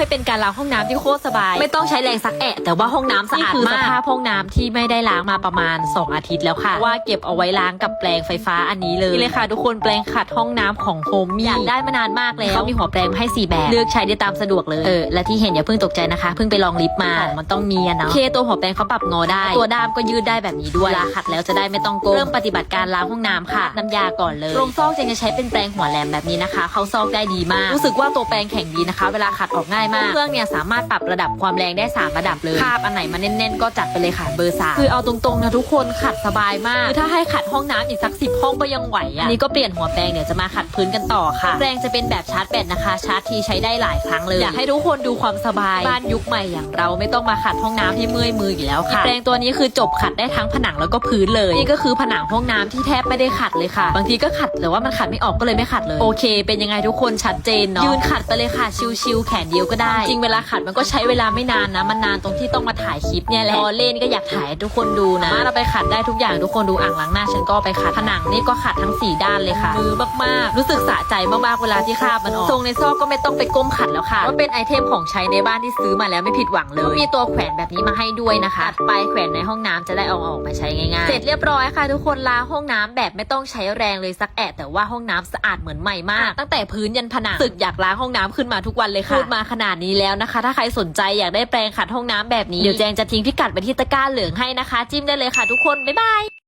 ให้เป็นการล้างห้องน้ำที่โคตรสบาย ไม่ต้องใช้แรงซักแอะแต่ว่าห้องน้ำสะอาดมากนี่คือสภาพห้องน้ำที่ไม่ได้ล้างมาประมาณ 2 อาทิตย์แล้วค่ะว่าเก็บเอาไว้ล้างกับแปรงไฟฟ้าอันนี้เลยนี่เลยค่ะ ทุกคนแปรงขัดห้องน้ำของโฮมมี่อยากได้มานานมากแล้วเขามีหัวแปรงมาให้สี่แบบเลือกใช้ได้ตามสะดวกเลยเออและที่เห็นอย่าเพิ่งตกใจนะคะเพิ่งไปลองลิปมาของมันต้องมีอะเนาะโอเคตัวหัวแปรงเขาปรับงอได้ ตัวด้ามก็ยืดได้แบบนี้ด้วยเวลาขัดแล้วจะได้ไม่ต้องโกงเริ่มปฏิบัติการล้างห้องน้ำค่ะน้ำยาก่อนเลยตรงซอกเจนจะใช้เป็นแปรงหัวแหลมแบบนี้นะคะเขาซอกได้ดีมาก รู้สึกว่าตัวแปรงแข็งดีนะคะ เวลาขัดออกง่ายมากเครื่องเนี่ยสามารถปรับระดับความแรงได้ 3 ระดับเลยคาบอันไหนมาแน่นๆก็จัดไปเลยค่ะเบอร์สามคือเอาตรงๆนะทุกคนขัดสบายมากคือถ้าให้ขัดห้องน้ำอีกสักสิบห้องก็ยังไหวอะอันนี้ก็เปลี่ยนหัวแปรงเดี๋ยวจะมาขัดพื้นกันต่อค่ะแปรงจะเป็นแบบชาร์จแบตนะคะ ชาร์จทีใช้ได้หลายครั้งเลยอยากให้ทุกคนดูความสบาย บ้านยุคใหม่อย่างเราไม่ต้องมาขัดห้องน้ำให้เมื่อยมืออยู่แล้วค่ะแปรงตัวนี้คือจบขัดได้ทั้งผนังแล้วก็พื้นเลยนี่ก็คือผนังห้องน้ำที่แทบไม่ได้ขัดเลยค่ะ บางทีก็ขัดแต่ว่ามันขัดไม่ออกก็เลยไม่ขัดเลยโอเค เป็นยังไงทุกคนชัดเจนเนาะยืนขัดไปเลยค่ะชิวๆแขนเดียวก็ได้จริงเวลาขัดมันก็ใช้เวลาไม่นานนะ มันนานตรงที่ต้องมาถ่ายคลิปเนี่ยแหละพอเล่นก็อยากถ่ายให้ทุกคนดูนะมาเราไปขัดได้ทุกอย่างทุกคนดูอ่างล้างหน้าฉันก็ไปขัดผนังนี่ก็ขัดทั้งสี่ด้านเลยค่ะมือมากๆ รู้สึกสะใจมากๆเวลาที่คราบมันออกทรงในซอกก็ไม่ต้องไปก้มขัดแล้วค่ะว่าเป็นไอเทมของใช้ในบ้านที่ซื้อมาแล้วไม่ผิดหวังเลยมีตัวแขวนแบบนี้มาให้ด้วยนะคะไปแขวนในห้องน้ำจะได้เอาออกมาใช้ง่ายๆ เสร็จเรียบร้อยค่ะ ทุกคนล้างห้องน้ำแบบไม่ต้องใช้แรงเลยสักแอะแต่ว่าห้องน้ำสะอาดเหมือนใหม่มาก ตั้งแต่พื้นยันผนังสึกอยากล้างห้องน้ำขึ้นมาทุกวันเลยค่ะพูดมาขนาดนี้แล้วนะคะ ถ้าใครสนใจอยากได้แปรงขัดห้องน้ำแบบนี้ เดี๋ยวแจงจะทิ้งพิกัดไปที่ตะกร้าเหลืองให้นะคะ จิ้มได้เลยค่ะทุกคน บ๊ายบาย